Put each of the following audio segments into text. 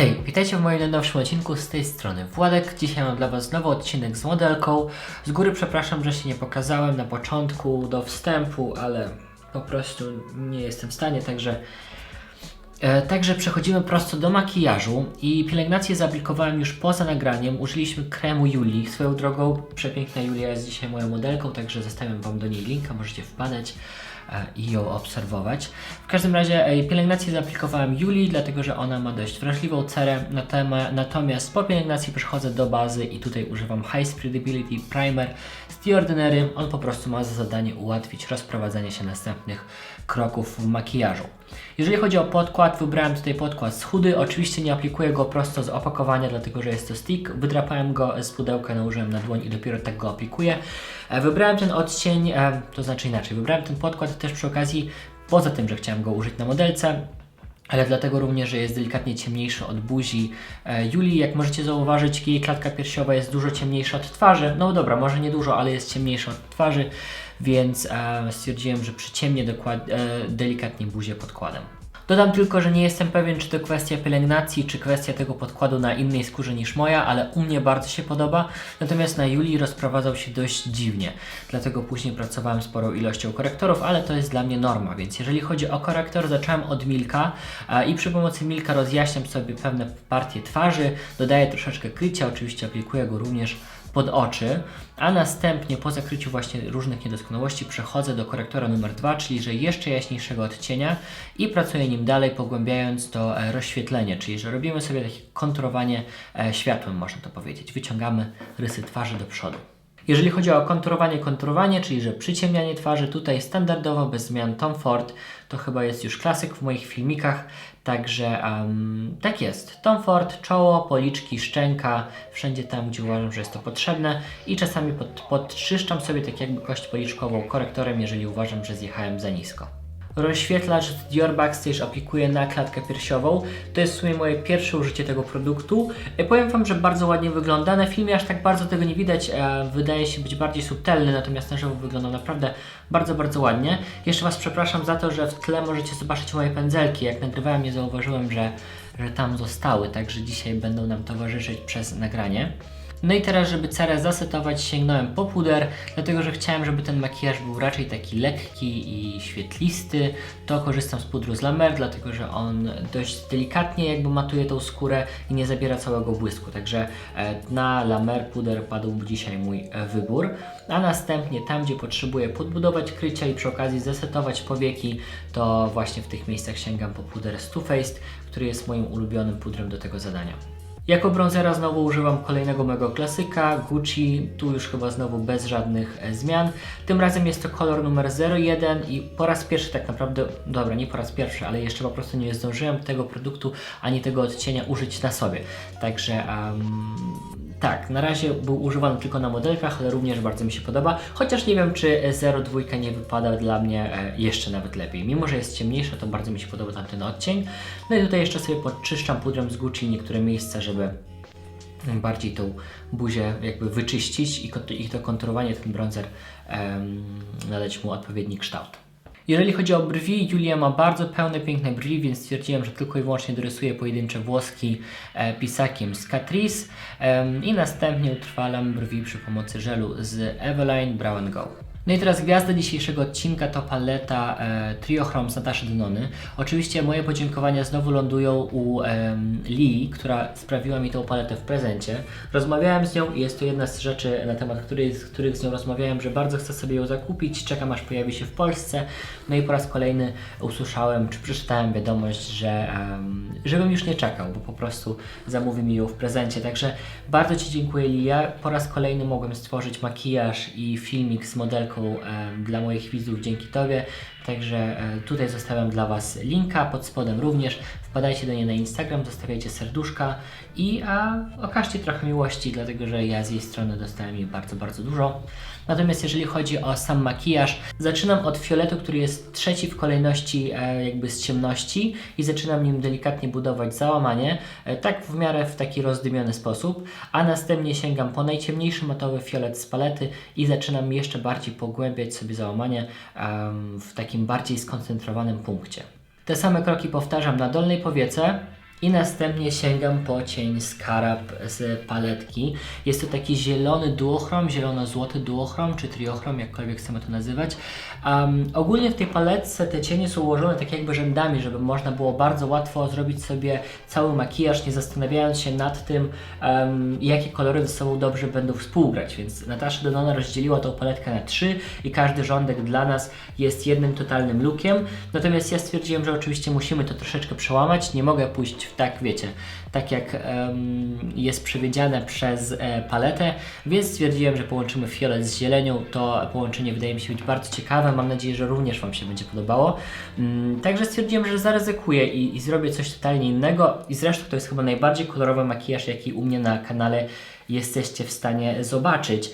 Hej, witajcie w moim najnowszym odcinku z tej strony Władek. Dzisiaj mam dla Was znowu odcinek z modelką. Z góry przepraszam, że się nie pokazałem na początku do wstępu, ale po prostu nie jestem w stanie, także Także przechodzimy prosto do makijażu i pielęgnację zaaplikowałem już poza nagraniem. Użyliśmy kremu Julii. Swoją drogą przepiękna Julia jest dzisiaj moją modelką, także zostawiam Wam do niej linka, możecie wpadać e, i ją obserwować. W każdym razie e, pielęgnację zaaplikowałem Julii, dlatego że ona ma dość wrażliwą cerę, natomiast po pielęgnacji przechodzę do bazy i tutaj używam High Spreadability Primer z The Ordinary. On po prostu ma za zadanie ułatwić rozprowadzanie się następnych kroków makijażu. Jeżeli chodzi o podkład, wybrałem tutaj podkład z chudy. Oczywiście nie aplikuję go prosto z opakowania, dlatego że jest to stick. Wydrapałem go z pudełka, nałożyłem na dłoń i dopiero tak go aplikuję. E, Wybrałem ten odcień, e, to znaczy inaczej, wybrałem ten podkład też przy okazji, poza tym, że chciałem go użyć na modelce, ale dlatego również, że jest delikatnie ciemniejszy od buzi e, Julii. Jak możecie zauważyć, jej klatka piersiowa jest dużo ciemniejsza od twarzy. No dobra, może nie dużo, ale jest ciemniejsza od twarzy, więc e, stwierdziłem, że przyciemnię e, delikatnie buzię podkładem. Dodam tylko, że nie jestem pewien, czy to kwestia pielęgnacji, czy kwestia tego podkładu na innej skórze niż moja, ale u mnie bardzo się podoba. Natomiast na Julii rozprowadzał się dość dziwnie. Dlatego później pracowałem sporą ilością korektorów, ale to jest dla mnie norma. Więc jeżeli chodzi o korektor, zacząłem od Milka i przy pomocy Milka rozjaśniam sobie pewne partie twarzy, dodaję troszeczkę krycia, oczywiście aplikuję go również pod oczy, a następnie po zakryciu właśnie różnych niedoskonałości przechodzę do korektora numer 2, czyli że jeszcze jaśniejszego odcienia i pracuję nim dalej, pogłębiając to e, rozświetlenie, czyli że robimy sobie takie konturowanie e, światłem, można to powiedzieć. Wyciągamy rysy twarzy do przodu. Jeżeli chodzi o konturowanie, konturowanie, czyli że przyciemnianie twarzy, tutaj standardowo bez zmian Tom Ford, to chyba jest już klasyk w moich filmikach, także em, tak jest. Tom Ford, czoło, policzki, szczęka, wszędzie tam, gdzie uważam, że jest to potrzebne i czasami pod, podczyszczam sobie tak jakby kość policzkową korektorem, jeżeli uważam, że zjechałem za nisko. Rozświetlacz Dior Backstage aplikuję na klatkę piersiową. To jest w sumie moje pierwsze użycie tego produktu. E, Powiem Wam, że bardzo ładnie wygląda. Na filmie aż tak bardzo tego nie widać. Wydaje się być bardziej subtelny, natomiast na żywo wygląda naprawdę bardzo, bardzo ładnie. Jeszcze Was przepraszam za to, że w tle możecie zobaczyć moje pędzelki. Jak nagrywałem, nie zauważyłem, że, że tam zostały, także dzisiaj będą nam towarzyszyć przez nagranie. No i teraz, żeby cerę zasetować, sięgnąłem po puder, dlatego że chciałem, żeby ten makijaż był raczej taki lekki i świetlisty. To korzystam z pudru z La Mer, dlatego że on dość delikatnie jakby matuje tą skórę i nie zabiera całego błysku. Także e, na La Mer puder padł dzisiaj mój e, wybór. A następnie tam, gdzie potrzebuję podbudować krycia i przy okazji zasetować powieki, to właśnie w tych miejscach sięgam po puder Too Faced, który jest moim ulubionym pudrem do tego zadania. Jako bronzera znowu używam kolejnego mojego klasyka, Gucci, tu już chyba znowu bez żadnych e, zmian. Tym razem jest to kolor numer 01 i po raz pierwszy tak naprawdę, dobra nie po raz pierwszy, ale jeszcze po prostu nie zdążyłem tego produktu ani tego odcienia użyć na sobie. Także em, tak, na razie był używany tylko na modelkach, ale również bardzo mi się podoba, chociaż nie wiem czy 02 nie wypada dla mnie e, jeszcze nawet lepiej. Mimo, że jest ciemniejsza, to bardzo mi się podoba tamten odcień. No i tutaj jeszcze sobie podczyszczam pudrem z Gucci niektóre miejsca, żeby bardziej tą buzię jakby wyczyścić i to konturowanie, ten bronzer em, nadać mu odpowiedni kształt. Jeżeli chodzi o brwi, Julia ma bardzo pełne, piękne brwi, więc stwierdziłem, że tylko i wyłącznie dorysuję pojedyncze włoski e, pisakiem z Catrice i następnie utrwalam brwi przy pomocy żelu z Eveline Brown Go. No i teraz gwiazda dzisiejszego odcinka to paleta e, Trio Chrome z Nataszy Dynony. Oczywiście moje podziękowania znowu lądują u em, Lee, która sprawiła mi tą paletę w prezencie. Rozmawiałem z nią i jest to jedna z rzeczy, na temat której, z których z nią rozmawiałem, że bardzo chcę sobie ją zakupić, czekam aż pojawi się w Polsce. No i po raz kolejny usłyszałem, czy przeczytałem wiadomość, że em, żebym już nie czekał, bo po prostu zamówi mi ją w prezencie. Także bardzo Ci dziękuję Lia. Po raz kolejny mogłem stworzyć makijaż i filmik z modelką dla moich widzów dzięki Tobie. Także e, tutaj zostawiam dla Was linka, pod spodem również. Wpadajcie do niej na Instagram, zostawiajcie serduszka i a, okażcie trochę miłości, dlatego że ja z jej strony dostałem jej bardzo, bardzo dużo. Natomiast jeżeli chodzi o sam makijaż, zaczynam od fioletu, który jest trzeci w kolejności e, jakby z ciemności i zaczynam nim delikatnie budować załamanie, e, tak w miarę w taki rozdymiony sposób, a następnie sięgam po najciemniejszy matowy fiolet z palety i zaczynam jeszcze bardziej pogłębiać sobie załamanie em, w takim bardziej skoncentrowanym punkcie. Te same kroki powtarzam na dolnej powiece, I następnie sięgam po cień Scarab z paletki. Jest to taki zielony duochrom, zielono-złoty duochrom, czy triochrom, jakkolwiek chcemy to nazywać. Um, ogólnie w tej paletce te cienie są ułożone tak jakby rzędami, żeby można było bardzo łatwo zrobić sobie cały makijaż, nie zastanawiając się nad tym, um, jakie kolory ze sobą dobrze będą współgrać. Więc Natasza Denona rozdzieliła tą paletkę na trzy i każdy rządek dla nas jest jednym totalnym lookiem. Natomiast ja stwierdziłem, że oczywiście musimy to troszeczkę przełamać. Nie mogę pójść tak, wiecie, tak jak em, jest przewidziane przez e, paletę, więc stwierdziłem, że połączymy fiolet z zielenią. To połączenie wydaje mi się być bardzo ciekawe. Mam nadzieję, że również Wam się będzie podobało. Mm, także stwierdziłem, że zaryzykuję i, i zrobię coś totalnie innego. I zresztą to jest chyba najbardziej kolorowy makijaż, jaki u mnie na kanale jesteście w stanie zobaczyć.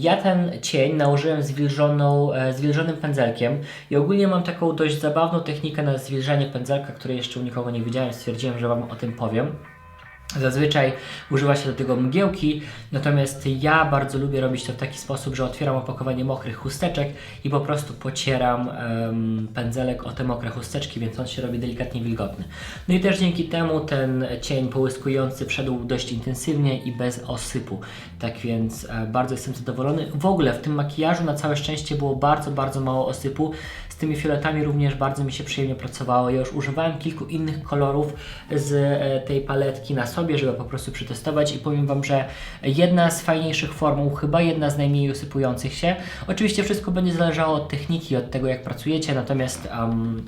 Ja ten cień nałożyłem zwilżoną, e, zwilżonym pędzelkiem i ogólnie mam taką dość zabawną technikę na zwilżanie pędzelka, której jeszcze u nikogo nie widziałem, stwierdziłem, że Wam o tym powiem. Zazwyczaj używa się do tego mgiełki, natomiast ja bardzo lubię robić to w taki sposób, że otwieram opakowanie mokrych chusteczek i po prostu pocieram em, pędzelek o te mokre chusteczki, więc on się robi delikatnie wilgotny. No i też dzięki temu ten cień połyskujący wszedł dość intensywnie i bez osypu. Tak więc e, bardzo jestem zadowolony. W ogóle w tym makijażu na całe szczęście było bardzo, bardzo mało osypu. Tymi fioletami również bardzo mi się przyjemnie pracowało. Ja już używałem kilku innych kolorów z e, tej paletki na sobie, żeby po prostu przetestować i powiem Wam, że jedna z fajniejszych formuł, chyba jedna z najmniej usypujących się. Oczywiście wszystko będzie zależało od techniki, od tego jak pracujecie, natomiast um,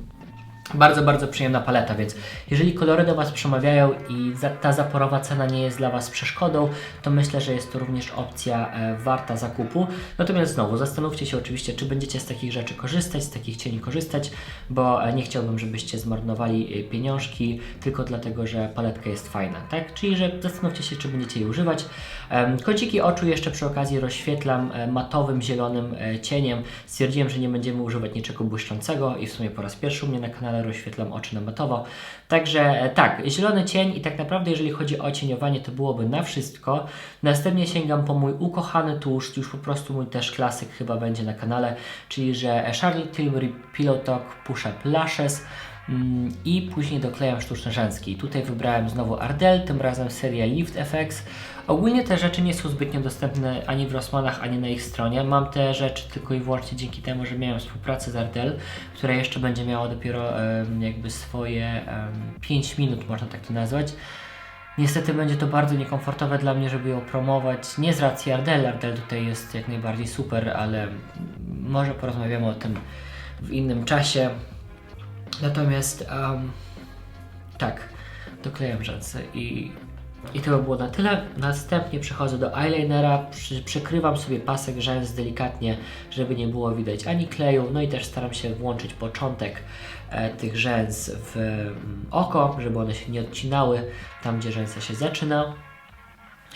bardzo, bardzo przyjemna paleta, więc jeżeli kolory do Was przemawiają i ta zaporowa cena nie jest dla Was przeszkodą, to myślę, że jest to również opcja e, warta zakupu. Natomiast znowu, zastanówcie się oczywiście, czy będziecie z takich rzeczy korzystać, z takich cieni korzystać, bo e, nie chciałbym, żebyście zmarnowali e, pieniążki tylko dlatego, że paletka jest fajna, tak? Czyli, że zastanówcie się, czy będziecie jej używać. Kąciki oczu jeszcze przy okazji rozświetlam matowym, zielonym cieniem. Stwierdziłem, że nie będziemy używać niczego błyszczącego i w sumie po raz pierwszy u mnie na kanale rozświetlam oczy na matowo. Także e, tak, zielony cień i tak naprawdę jeżeli chodzi o cieniowanie to byłoby na wszystko. Następnie sięgam po mój ukochany tusz, już po prostu mój też klasyk chyba będzie na kanale, czyli że Charlotte Tilbury Pillow Talk Push Up Lashes. Mm, I później doklejam sztuczne rzęskie. I tutaj wybrałem znowu Ardell, tym razem seria Lift FX. Ogólnie te rzeczy nie są zbytnio dostępne ani w Rossmanach, ani na ich stronie. Mam te rzeczy tylko i wyłącznie dzięki temu, że miałem współpracę z Ardell, która jeszcze będzie miała dopiero jakby swoje em, 5 minut, można tak to nazwać. Niestety będzie to bardzo niekomfortowe dla mnie, żeby ją promować. Nie z racji Ardell, Ardell tutaj jest jak najbardziej super, ale może porozmawiamy o tym w innym czasie. Natomiast em, tak, doklejam rzęsy i, i to by było na tyle. Następnie przechodzę do eyelinera, przy, przykrywam sobie pasek rzęs delikatnie, żeby nie było widać ani kleju, no i też staram się włączyć początek e, tych rzęs w oko, żeby one się nie odcinały tam, gdzie rzęsa się zaczyna.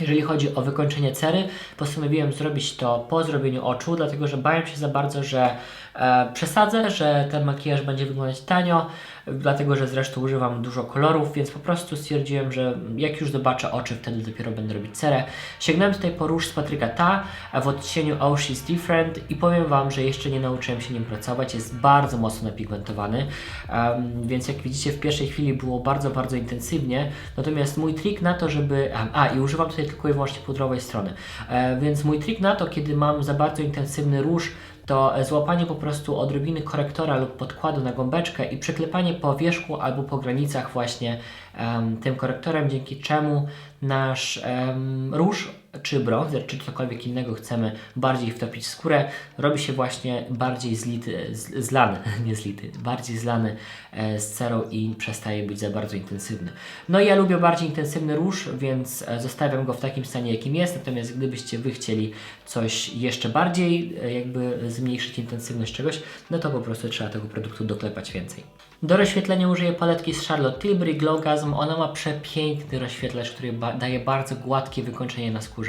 Jeżeli chodzi o wykończenie cery, postanowiłem zrobić to po zrobieniu oczu, dlatego że bałem się za bardzo, że e, przesadzę, że ten makijaż będzie wyglądać tanio, dlatego że zresztą używam dużo kolorów, więc po prostu stwierdziłem, że jak już zobaczę oczy, wtedy dopiero będę robić cerę. Sięgnąłem tutaj po róż z Patryka Ta w odcieniu Oh She's Different i powiem Wam, że jeszcze nie nauczyłem się nim pracować, jest bardzo mocno napigmentowany, em, więc jak widzicie w pierwszej chwili było bardzo, bardzo intensywnie, natomiast mój trik na to, żeby... A i używam tutaj tylko i wyłącznie pudrowej strony, e, więc mój trik na to, kiedy mam za bardzo intensywny róż, to złapanie po prostu odrobiny korektora lub podkładu na gąbeczkę i przyklepanie po wierzchu albo po granicach właśnie em, tym korektorem, dzięki czemu nasz em, róż czy bronzer, czy cokolwiek innego chcemy bardziej wtopić w skórę, robi się właśnie bardziej zlity, zlany, nie zlity, bardziej zlany e, z cerą i przestaje być za bardzo intensywny. No ja lubię bardziej intensywny róż, więc e, zostawiam go w takim stanie, jakim jest, natomiast gdybyście Wy chcieli coś jeszcze bardziej, e, jakby zmniejszyć intensywność czegoś, no to po prostu trzeba tego produktu doklepać więcej. Do rozświetlenia użyję paletki z Charlotte Tilbury Glowgasm. Ona ma przepiękny rozświetlacz, który ba daje bardzo gładkie wykończenie na skórze.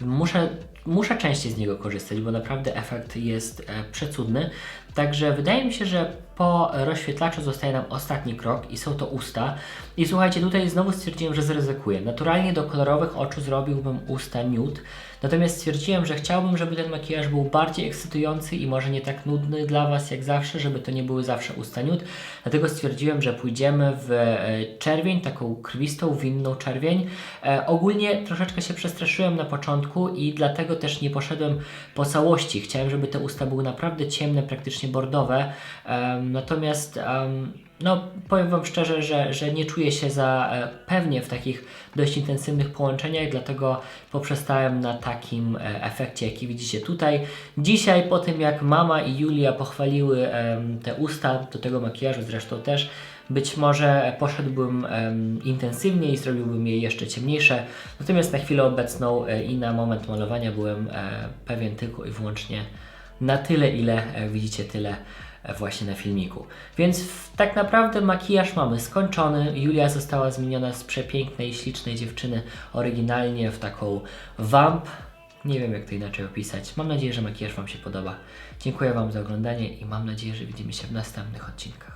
Muszę muszę częściej z niego korzystać, bo naprawdę efekt jest e, przecudny. Także wydaje mi się, że po rozświetlaczu zostaje nam ostatni krok i są to usta. I słuchajcie, tutaj znowu stwierdziłem, że zaryzykuję. Naturalnie do kolorowych oczu zrobiłbym usta nude, natomiast stwierdziłem, że chciałbym, żeby ten makijaż był bardziej ekscytujący i może nie tak nudny dla Was jak zawsze, żeby to nie były zawsze usta nude. Dlatego stwierdziłem, że pójdziemy w e, czerwień, taką krwistą, winną czerwień. E, ogólnie troszeczkę się przestraszyłem na początku i dlatego też nie poszedłem po całości. Chciałem, żeby te usta były naprawdę ciemne, praktycznie bordowe. Em, natomiast em, no, powiem Wam szczerze, że, że nie czuję się za e, pewnie w takich dość intensywnych połączeniach, dlatego poprzestałem na takim e, efekcie, jaki widzicie tutaj. Dzisiaj, po tym jak mama i Julia pochwaliły te usta do tego makijażu, zresztą też, być może poszedłbym intensywniej, zrobiłbym je jeszcze ciemniejsze, natomiast na chwilę obecną e, i na moment malowania byłem e, pewien tylko i wyłącznie na tyle, ile e, widzicie, tyle właśnie na filmiku. Więc tak naprawdę makijaż mamy skończony. Julia została zmieniona z przepięknej, ślicznej dziewczyny oryginalnie w taką vamp. Nie wiem, jak to inaczej opisać. Mam nadzieję, że makijaż Wam się podoba. Dziękuję Wam za oglądanie i mam nadzieję, że widzimy się w następnych odcinkach.